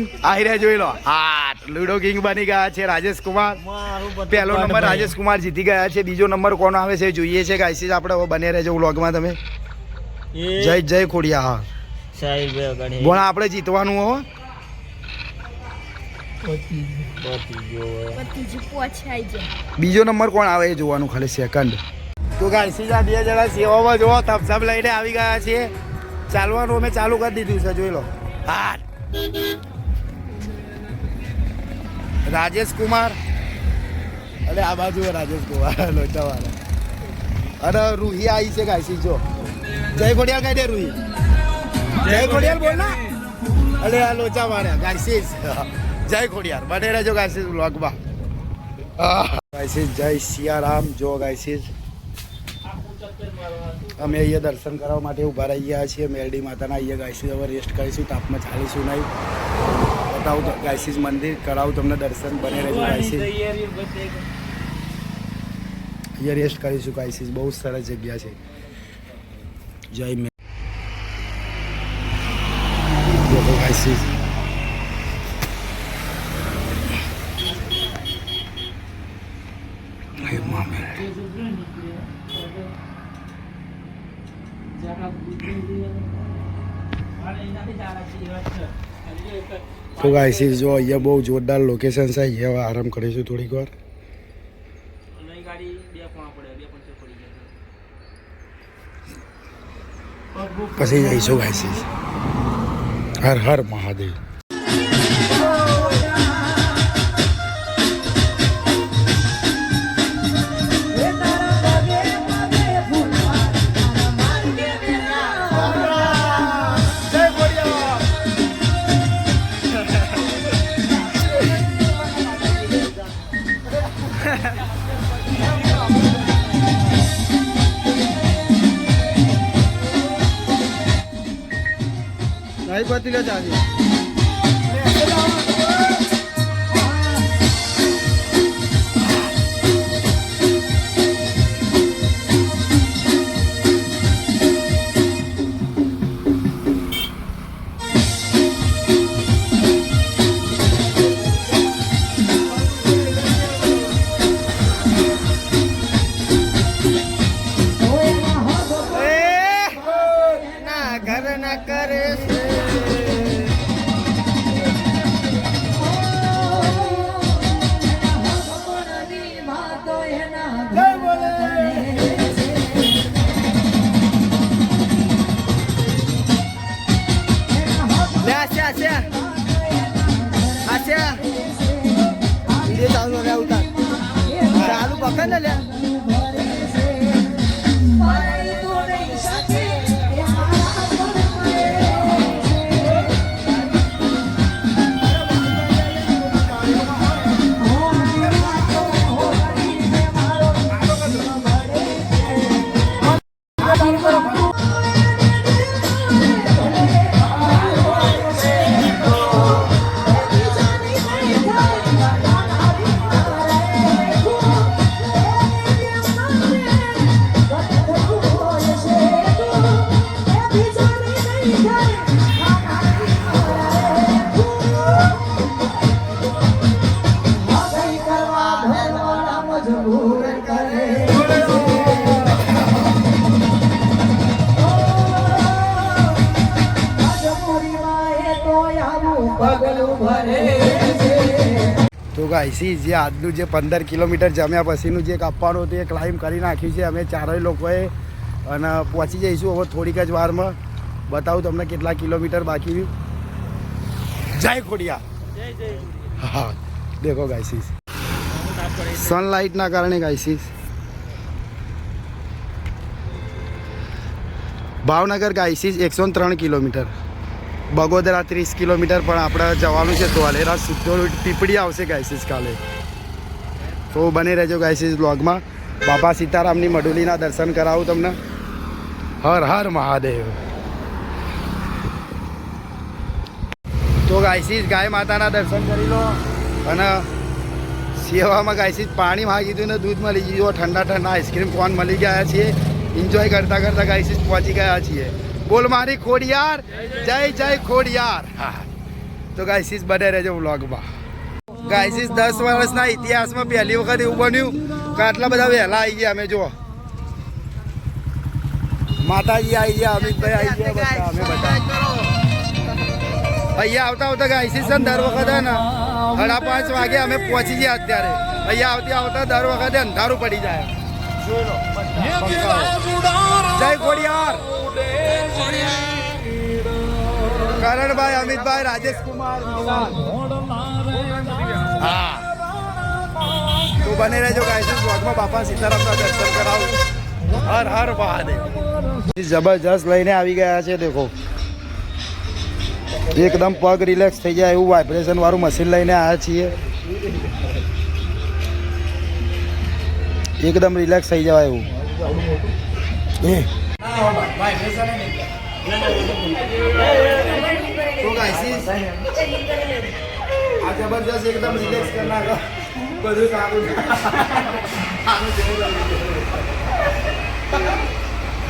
King આહિરા જોઈ લો. હા ludo king બની ગયા છે રાજેશ કુમાર. પહેલો નંબર રાજેશ કુમાર જીતી ગયા છે. બીજો નંબર કોનો આવે છે જોઈએ છે. ગાઈસીસ આપણે બને રહેજો વ્લોગમાં તમે. જય જય ખોડિયા હા. સાહેબ ગણે આપણે જીતવાનું હો. બીજો નંબર કોણ આવે એ જોવાનું ખાલી સેકન્ડ તો ગાઈસીસ આ બે જણા સેવામાં જો થપથપ લઈને આવી ગયા છે. ચાલવાનું અમે ચાલુ કરી દીધું છે જોઈ લો. હા. રાજેશ કુમાર. અરે આ બાજુ રાજેશ કુમાર લોચાવાળા. અરે રૂહી આવી છે ગાઈસીસ જો જય ઘોડિયાલ કહી દે રૂહી. જય ઘોડિયાલ બોલ ના અરે આ લોચા માર્યા જય ઘોડિયાર બને રહેજો ગાઈસીસ વ્લોગમાં. ગાઈસીસ જય સિયારામ. જો ગાઈસીસ અમે અહીંયા દર્શન કરવા માટે ઊભા રહી ગયા છીએ. મેરડી માતાના અહીંયા ગાયસીસ હવે રેસ્ટ કરીશું. તાપમાં ચાલીશું નહીં. બતાવું તો ગાયસીસ મંદિર કરાવું તમને દર્શન બને રહેજો ગાયસીસ અહીંયા રેસ્ટ કરીશું ગાયસીસ બહુ સરસ જગ્યા છે. જય મે દેખો ગાયસીસ હે મા મેરડી તો ગાઈસીસ જો અહીંયા બહુ જોરદાર લોકેશન છે અહીંયા હવે આરામ કરીશું થોડીક વાર. પછી જઈશું ગાઈસીસ હર હર મહાદેવ. નહીં પતી લે ચાલી ના તો ગાઈસી જે આજનું જે પંદર કિલોમીટર જમ્યા પછીનું જે કાપવાનું હતું એ ક્લાઇમ્બ કરી નાખ્યું છે. અમે ચારેય લોકોએ અને પહોંચી જઈશું હવે થોડીક જ વારમાં. બતાવું તમને કેટલા કિલોમીટર બાકી જય ખોડિયા હા, દેખો ગાઈસીસ સનલાઇટના કારણે ગાઈસીસ ભાવનગર ગાઈસીસ એકસો ત્રણ કિલોમીટર. બગોદરા ત્રીસ કિલોમીટર પણ આપણે જવાનું છે, તો અલેરા સીધો પીપળી આવશે ગાયસીસ કાલે. તો બને રહેજો ગાયસીસ બ્લોગમાં બાપા સીતારામની મડુલીના દર્શન કરાવું તમને. હર હર મહાદેવ. તો ગાયસી ગાય માતાના દર્શન કરી લો. અને સેવામાં ગાયસી પાણી માગી દીધું ને દૂધ મળી ગયું. ઠંડા ઠંડા આઈસ્ક્રીમ કોન મળી ગયા છીએ? એન્જોય કરતા કરતા ગાયસી પહોંચી ગયા છીએ. બોલ મારી ખોડિયાર. જય જય ખોડિયાર. હા તો ગાયસી બને રહેજો વ્લોગમાં ગાયસી દસ વર્ષના ઇતિહાસમાં પહેલી વખત એવું બન્યું કે આટલા બધા વહેલા આવી ગયા અમે, જુઓ. માતાજી આવી ગયા, અમિતભાઈ આવી ગયા અમે બધા. અહીંયા આવતા આવતા ગાયસીસ છે દર વખતે ને સાડા પાંચ વાગે અમે પહોંચી ગયા અત્યારે. અહીંયા આવતી આવતા દર વખતે અંધારું પડી જાય. જય ખોડિયાર. કરણભાઈ અમિતભાઈ રાજેશ કુમાર હા. તો બને રહેજો ગાયસીસ બ્લોગમાં બાપા સીતારામના દર્શન કરાવું. હર હર મહાદેવ. જબરજસ્ત લઈને આવી ગયા છે દેખો. એકદમ પગ રિલેક્સ થઈ જાય એવું વાઇબ્રેશન વાળું મશીન લઈને આવ્યા છીએ. એકદમ રિલેક્સ થઈ જવાય એવું. જબરજસ્ત એકદમ રિલેક્સ કરી બધું સારું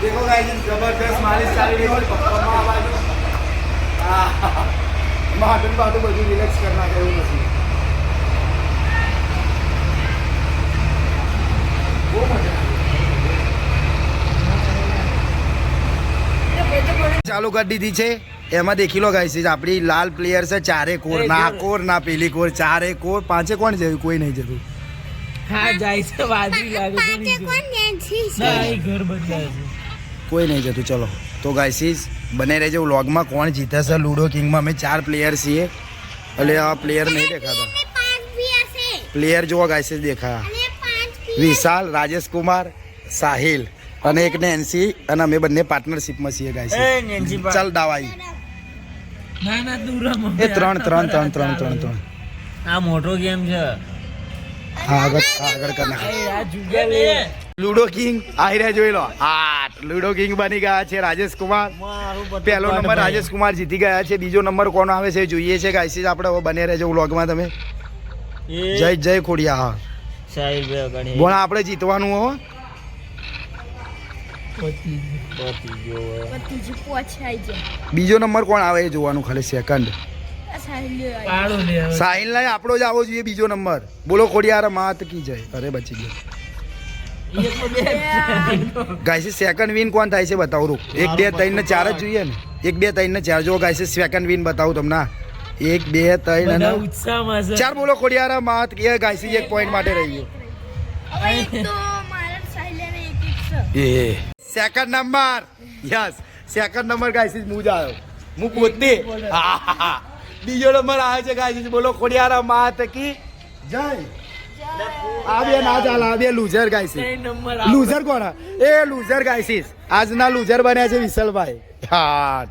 દેખો જબરજસ્ત માલિશ ચાલી રહી બાજુ હા બાટું બધું રિલેક્સ કરી નાખે એવું નથી. બહુ મજા ચાલુ કરી દીધી છે. એમાં દેખી લો ગાઈસીસ આપણી લાલ પ્લેયર છે ચારે કોર ના કોર ના પેલી કોર ચારે કોર પાંચે કોણ જયું કોઈ નહીં જતું. હા જાય છે વાદળી લાગે ઘર બદલાય છે. કોઈ નહીં જતું ચલો. તો ગાઈસીસ બને રહેજો વ્લોગમાં કોણ જીતે છે લુડો કિંગમાં અમે ચાર પ્લેયર છીએ. એટલે આ પ્લેયર નહીં દેખાતા. પ્લેયર જુઓ ગાઈસીસ દેખાયા. વિશાલ રાજેશ કુમાર સાહિલ અને એક નેન્સી અને અમે બંને પાર્ટનરશિપમાં છીએ ગાઈસીસ એ નેન્સી પા- ચાલ દાવાઈ. એ ત્રણ ત્રણ ત્રણ ત્રણ ત્રણ ત્રણ. આ મોટો ગેમ છે. હા આગળ આગળ કર નાખ એ આ જુગા લે લુડો કિંગ આઈ રહ્યા જોઈ લો. હા. લુડો કિંગ બની ગયા છે રાજેશ કુમાર. પહેલો નંબર રાજેશ કુમાર જીતી ગયા છે. બીજો નંબર કોનો આવે છે જોઈએ છે ગાઈસીસ આપણે હવે બને રહેજો વ્લોગમાં તમે. જય જય ખોડિયા હા સાહિલ બોલ આપણે જીતવાનું હો. બીજો નંબર કોણ આવે એ જોવાનું ખાલી સેકન્ડ સાહિલ આપણો જ આવવો જોઈએ બીજો નંબર. બોલો ખોડિયાર માત કી જય? અરે બચી ગયો. ગાઈસીસ સેકન્ડ વિન કોણ થાય છે બતાવું રૂપ એક બે ત્રણ ને ચાર જ જોઈએ ને. એક બે ત્રણ ને ચાર. જો ગાઈસીસ સેકન્ડ વિન બતાવું તમને એક બે ત્રણ અને ઉત્સાહમાં ચાર બોલો ખોડિયારા માત કે ગાયસી એક પોઈન્ટ માટે રહી ગયો. એ second number yes second number guys હું જ આવ્યો હું પોતે. બીજો નંબર આવે છે ગાયસી બોલો ખોડિયારા માત કી જય. આ બે ના ચાલ આ બે લુઝર ગાઈસીસ લૂઝર નંબર કોણ એ લુઝર ગાઈસીસ આજના લુઝર બન્યા છે વિશલભાઈ. હા.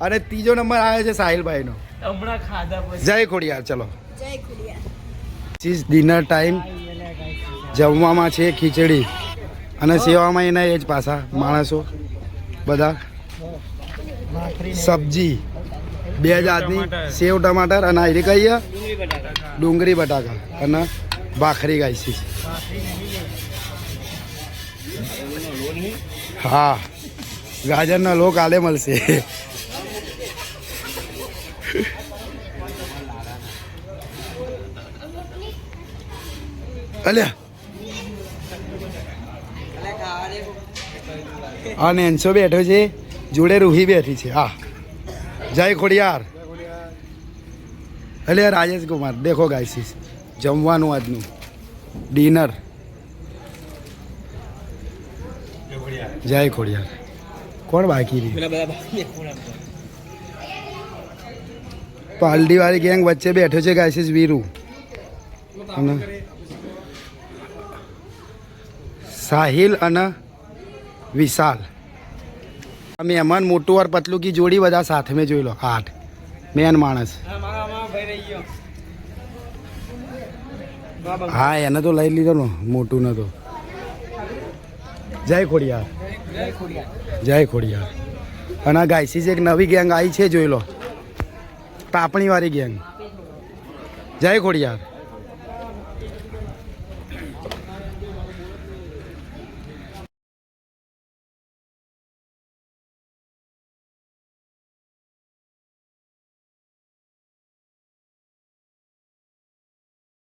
અને ત્રીજો નંબર આવે છે સાહિલભાઈનો. હમણાં ખાધા પછી. જય ખોડિયાર ચલો. જય ખુડિયા ચીઝ ડિનર ટાઈમ જમવામાં છે ખીચડી. અને સેવામાં એના એ જ પાછા માણસો બધા. સબ્જી બે જાતની. સેવ ટમાટર અને આયરી કહીએ. ડુંગળી બટાકા. અને ભાખરી ગાઈસી હા. ગાજરના લો કાલે મળશે. અલ્યા હા, નેન્સો બેઠો છે. જોડે રૂહી બેઠી છે. હા. જય ખોડિયાર. અલે, રાજેશ કુમાર, દેખો ગાઈસીસ જમવાનું આજનું. ડિનર જય ખોડિયાર. કોણ બાકી રહ્યું પાલડીવાળી ગેંગ વચ્ચે બેઠો છે ગાઈસીસ વીરુ. અને સાહિલ અને વિશાલ. મહેમાન મોટું વાર પતલું કી જોડી બધા સાથે મેં જોઈ લો. આઠ. મેન માણસ. હા, એને તો લઈ લીધો ને મોટું ને તો. જય ખોડિયાર. જય ખોડિયાર. અને આ ગાયસીસ એક નવી ગેંગ આવી છે, જોઈ લો. પાપણીવાળી ગેંગ. જય ખોડિયાર.